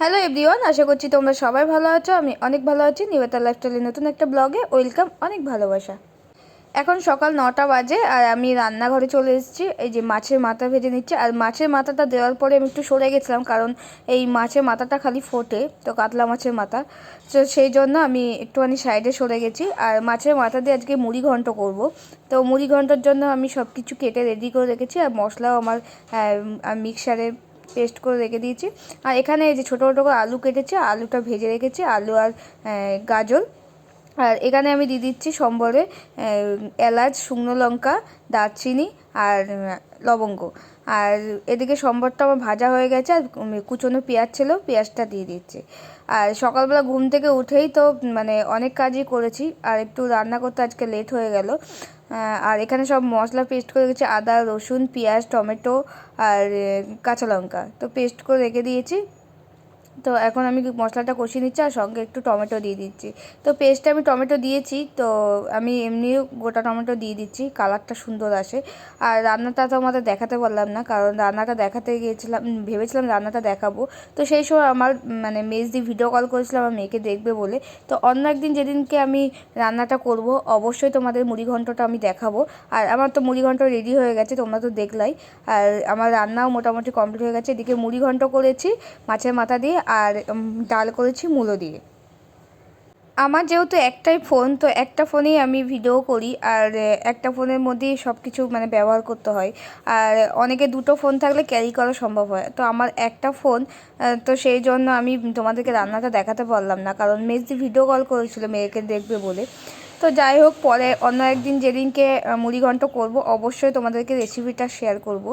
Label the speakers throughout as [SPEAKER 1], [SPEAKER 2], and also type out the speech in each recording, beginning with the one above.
[SPEAKER 1] Hello everyone আশা করছি তোমরা সবাই ভালো আছো। আমি অনেক ভালো আছি। নিবেতা লাইফস্টাইলের নতুন একটা ব্লগে ওয়েলকাম, অনেক ভালোবাসা। এখন সকাল নটা বাজে আর আমি রান্নাঘরে চলে এসেছি। এই যে মাছের মাথা ভেজে নিচ্ছি। আর মাছের মাথাটা দেওয়ার পরে আমি একটু সরে গেছিলাম কারণ এই মাছের মাথাটা খালি ফোটে, তো কাতলা মাছের মাথা। তো সেই জন্য আমি একটুখানি সাইডে সরে গেছি। আর মাছের মাথা দিয়ে আজকে মুড়ি ঘন্ট করব। তো মুড়ি ঘন্টর জন্য আমি সব কিছু কেটে রেডি করে রেখেছি। আর মশলাও আমার মিক্সারে পেস্ট করে রেখে দিয়েছি। আর এখানে এই যে ছোটো ছোটো করে আলু কেটেছি, আলুটা ভেজে রেখেছি, আলু আর গাজর। আর এখানে আমি দিয়ে দিচ্ছি সম্বরে এলাচ, শুকনো লঙ্কা, দারচিনি আর লবঙ্গ। আর এদিকে সম্বরটা আমার ভাজা হয়ে গেছে, আর কুচনো পেঁয়াজ ছিল, পেঁয়াজটা দিয়ে দিচ্ছি। আর সকালবেলা ঘুম থেকে উঠেই তো মানে অনেক কাজই করেছি, আর একটু রান্না করতে আজকে লেট হয়ে গেল। আর এখানে সব মশলা পেস্ট করে রেখেছি, আদা, রসুন, পেঁয়াজ, টমেটো আর কাঁচা লঙ্কা। তো পেস্ট করে রেখে দিয়েছি। তো এখন আমি মশলাটা কষিয়ে নিচ্ছি আর সঙ্গে একটু টমেটো দিয়ে দিচ্ছি। তো পেস্টে আমি টমেটো দিয়েছি, তো আমি এমনিও গোটা টমেটো দিয়ে দিচ্ছি, কালারটা সুন্দর আসে। আর রান্নাটা তো আমাদের দেখাতে পারলাম না, কারণ রান্নাটা দেখাতে গিয়েছিলাম ভেবেছিলাম রান্নাটা দেখাবো। তো সেই সময় আমার মানে মেজ দিয়ে ভিডিও কল করেছিলাম আমার মেয়েকে দেখবে বলে। তো অন্য একদিন যেদিনকে আমি রান্নাটা করব, অবশ্যই তোমাদের মুড়ি ঘন্টটা আমি দেখাবো। আর আমার তো মুড়ি ঘন্ট রেডি হয়ে গেছে, তোমরা তো দেখলাই। আর আমার রান্নাও মোটামুটি কমপ্লিট হয়ে গেছে। এদিকে মুড়ি ঘন্ট করেছি, মাছের মাথা দিয়ে আর ডাল করেছি মূলো দিয়ে। আমার যেহেতু একটাই ফোন, তো একটা ফোনেই আমি ভিডিও করি, আর একটা ফোনের মধ্যেই সব কিছু মানে ব্যবহার করতে হয়। আর, অনেকে দুটো ফোন থাকলে ক্যারি করা সম্ভব হয়। তো আমার একটা ফোন তো সেই জন্য আমি তোমাদেরকে রান্নাটা দেখাতে পারলাম না, কারণ মেজদি ভিডিও কল করেছিল মেয়েকে দেখবে বলে। তো যাই হোক, পরে অন্য একদিন যেদিনকে মুড়িঘণ্ট করব, অবশ্যই তোমাদেরকে রেসিপিটা শেয়ার করব।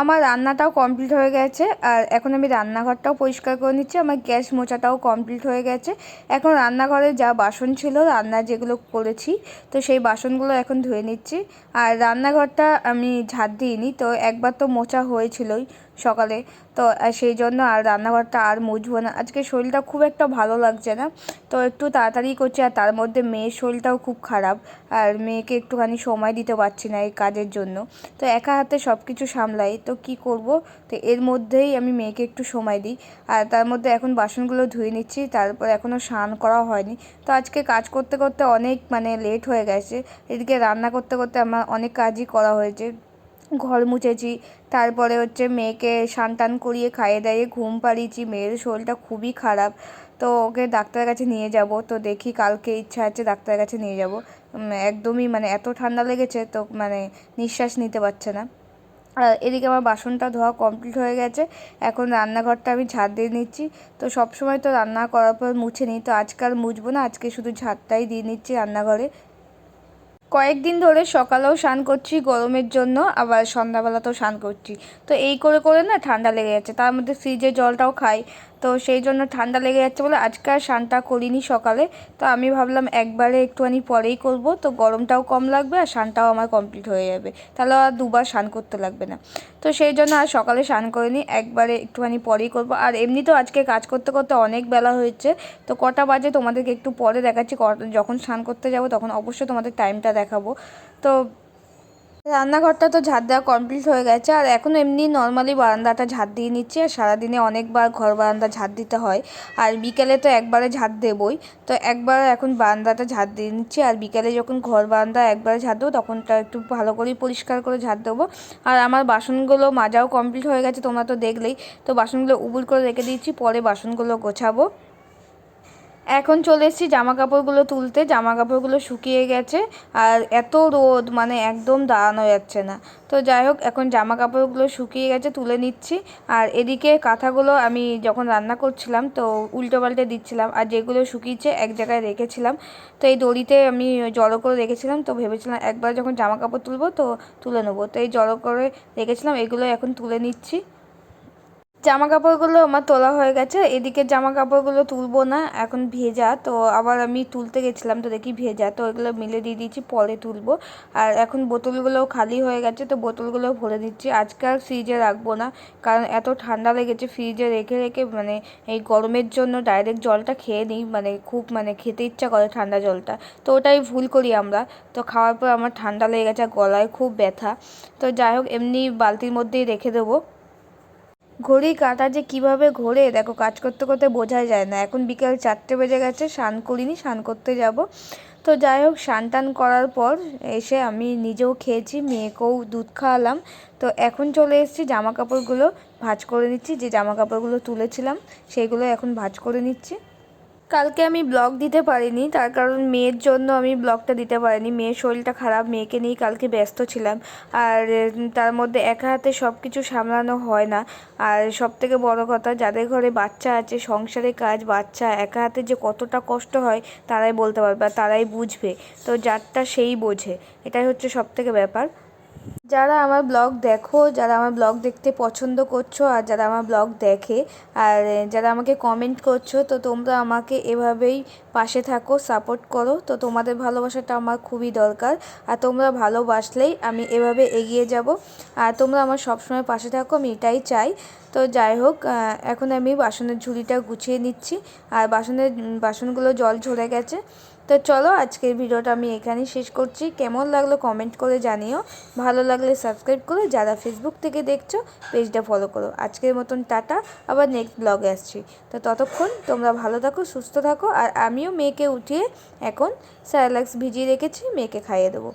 [SPEAKER 1] আমার রান্নাটাও কমপ্লিট হয়ে গেছে, আর এখন আমি রান্নাঘরটাও পরিষ্কার করে নিচ্ছি, আমার গ্যাস মোচাটাও কমপ্লিট হয়ে গেছে। এখন রান্নাঘরে যা বাসন ছিল রান্না যেগুলো করেছি, তো সেই বাসনগুলো এখন ধুয়ে নিচ্ছি। আর রান্নাঘরটা আমি ঝাঁট দিইনি, তো একবার তো মোচা হয়েছিলই সকালে। তো সেই জন্য আর রান্নাঘরটা আর মুছবো না। আজকে শরীরটা খুব একটা ভালো লাগছে না। তো, একটু তাড়াতাড়ি করছি আর তার মধ্যে মেয়ের শরীরটাও খুব খারাপ। আর মেয়েকে একটুখানি সময় দিতে পারছি না এই কাজের জন্য। তো, একা হাতে সব কিছু সামলাই। তো, কি করব? তো, এর মধ্যেই আমি মেয়েকে একটু সময় দিই। আর তার মধ্যে এখন বাসনগুলো ধুয়ে নিচ্ছি। তারপর এখনও স্নান করা হয়নি। তো, আজকে কাজ করতে করতে অনেক মানে লেট হয়ে গেছে। এদিকে রান্না করতে করতে আমার অনেক কাজই করা হয়েছে। ঘর মুছেছি। তারপরে হচ্ছে মেয়েকে স্নান টান করিয়ে খাইয়ে দাইয়ে ঘুম পাড়িয়েছি। মেয়ের শরীরটা খুবই খারাপ। তো ওকে ডাক্তারের কাছে নিয়ে যাব। তো দেখি কালকে ইচ্ছা আছে ডাক্তারের কাছে নিয়ে যাব। একদমই মানে এত ঠান্ডা লেগেছে তো মানে নিঃশ্বাস নিতে পারছে না। আর এদিকে আমার বাসনটা ধোয়া কমপ্লিট হয়ে গেছে। এখন রান্নাঘরটা আমি ঝাড় দিয়ে নিচ্ছি। তো সব সময় তো রান্না করার পর মুছে নিই। তো আজকাল মুছবো না। আজকে শুধু ঝাড়টাই দিয়ে নিচ্ছি রান্নাঘরে। কয়েকদিন ধরে সকালেও স্নান করছি, গরমের জন্য আবার সন্ধ্যাবেলাতেও স্নান করছি। তো এই করে করে না ঠান্ডা লেগে যাচ্ছে, তার মধ্যে ফ্রিজের জলটাও খাই। তো সেই জন্য ঠান্ডা লেগে যাচ্ছে বলে আজকে আর স্নানটা করিনি সকালে। তো আমি ভাবলাম একবারে একটুখানি পরেই করব, তো গরমটাও কম লাগবে আর স্নানটাও আমার কমপ্লিট হয়ে যাবে। তাহলে আর দুবার স্নান করতে লাগবে না। তো সেই জন্য আর সকালে স্নান করিনি, একবারে একটুখানি পরেই করব। আর এমনি তো আজকে কাজ করতে করতে অনেক বেলা হয়েছে। তো কটা বাজে তোমাদেরকে একটু পরে দেখাচ্ছি যখন স্নান করতে যাব তখন অবশ্যই তোমাদের টাইমটা দেখাবো। তো রান্নাঘরটা তো ঝাড় দেওয়া কমপ্লিট হয়ে গেছে। আর এখন এমনি নর্মালি বারান্দাটা ঝাড় দিয়ে নিচ্ছি। আর সারাদিনে অনেকবার ঘর বারান্দা ঝাড় দিতে হয়। আর বিকেলে তো একবারে ঝাঁট দেবই। তো একবার এখন বারান্দাটা ঝাড় দিয়ে নিচ্ছি। আর বিকেলে যখন ঘর বারান্দা একবারে ঝাড় দেবো, তখনটা একটু ভালো করেই পরিষ্কার করে ঝাড় দেবো। আর আমার বাসনগুলো মাজাও কমপ্লিট হয়ে গেছে, তোমরা তো দেখলেই। তো বাসনগুলো উবুল করে রেখে দিয়েছি, পরে বাসনগুলো গোছাবো। এখন চলে এসেছি জামা কাপড়গুলো তুলতে। জামা কাপড়গুলো শুকিয়ে গেছে আর এত রোদ মানে একদম দাঁড়ানো যাচ্ছে না। তো যাই হোক, এখন জামা কাপড়গুলো শুকিয়ে গেছে, তুলে নিচ্ছি। আর এদিকে কাঁথাগুলো আমি যখন রান্না করছিলাম, তো উল্টো পাল্টে দিচ্ছিলাম। আর যেগুলো শুকিয়েছে, এক জায়গায় রেখেছিলাম। তো এই দড়িতে আমি জড়ো করে রেখেছিলাম, তো ভেবেছিলাম একবার যখন জামা কাপড় তুলবো, তো তুলে নেব। তো এই জড়ো করে রেখেছিলাম, এগুলো এখন তুলে নিচ্ছি। জামা কাপড়গুলো আমার তোলা হয়ে গেছে। এদিকে জামা কাপড়গুলো তুলবো না, এখন ভেজা, তো আবার আমি তুলতে গেছিলাম, তো দেখি ভেজা, তো এগুলো মিলে দিয়ে দিয়েছি, পরে তুলবো। আর এখন বোতলগুলোও খালি হয়ে গেছে, তো বোতলগুলো ভরে দিচ্ছি। আজকে আর ফ্রিজে রাখব না, কারণ এত ঠান্ডা লেগেছে ফ্রিজে রেখে রেখে মানে এই গরমের জন্য ডাইরেক্ট জলটা খেয়ে নিই মানে খুব মানে খেতে ইচ্ছা করে ঠান্ডা জলটা। তো ওটাই ভুল করি আমরা, তো খাওয়ার পর আমার ঠান্ডা লেগে গেছে গলায় খুব ব্যথা। তো যাই হোক, এমনি বালতির মধ্যেই রেখে দেবো। ঘড়ি কাঁটা যে কীভাবে ঘোরে, দেখো কাজ করতে করতে বোঝাই যায় না। এখন বিকেল চারটে বেজে গেছে, স্নান করিনি, স্নান করতে যাব। তো যাই হোক, স্নান টান করার পর এসে আমি নিজেও খেয়েছি, মেয়েকেও দুধ খাওয়ালাম। তো এখন চলে এসেছি, জামা কাপড়গুলো ভাঁজ করে নিচ্ছি। যে জামা কাপড়গুলো তুলেছিলাম সেইগুলো এখন ভাজ করে নিচ্ছি। কালকে আমি ব্লগ দিতে পারিনি, তার কারণ মেয়ের জন্য আমি ব্লগটা দিতে পারিনি। মেয়ের শরীরটা খারাপ, মেয়েকে নিয়ে কালকে ব্যস্ত ছিলাম। আর তার মধ্যে একা হাতে সব কিছু সামলানো হয় না। আর সব থেকে বড় কথা, যাদের ঘরে বাচ্চা আছে, সংসারে কাজ, বাচ্চা, একা হাতে যে কতটা কষ্ট হয়, তারাই বলতে পারবে তারাই বুঝবে। তো যারটা সেই বোঝে। এটাই হচ্ছে সব থেকে ব্যাপার। যারা আমার ব্লগ দেখো, যারা আমার ব্লগ দেখতে পছন্দ করছ আর যারা আমার ব্লগ দেখে, আর যারা আমাকে কমেন্ট করছ, তো তোমরা আমাকে এভাবেই পাশে থাকো সাপোর্ট করো। তো তোমাদের ভালোবাসাটা আমার খুবই দরকার। আর তোমরা ভালোবাসলেই আমি এভাবে এগিয়ে যাব। আর তোমরা আমার সবসময় পাশে থাকো, আমি এটাই চাই। তো যাই হোক এখন আমি বাসনের ঝুড়িটা গুছিয়ে নিচ্ছি। আর বাসনের, বাসনগুলো জল ঝরে গেছে। তো চলো আজকের ভিডিওটা আমি এখানেই শেষ করছি। কেমন লাগল কমেন্ট করে জানিও। ভালো লাগলে সাবস্ক্রাইব করো। যারা ফেসবুক থেকে দেখছ পেজটা ফলো করো। আজকের মতন টাটা। আবার নেক্সট ব্লগে আসছি। তো ততক্ষণ তোমরা ভালো থাকো, সুস্থ থাকো। আর আমিও মেয়েকে উঠিয়ে এখন স্যালাক্স ভিজিয়ে রেখেছি, মেয়েকে খাইয়ে দেবো।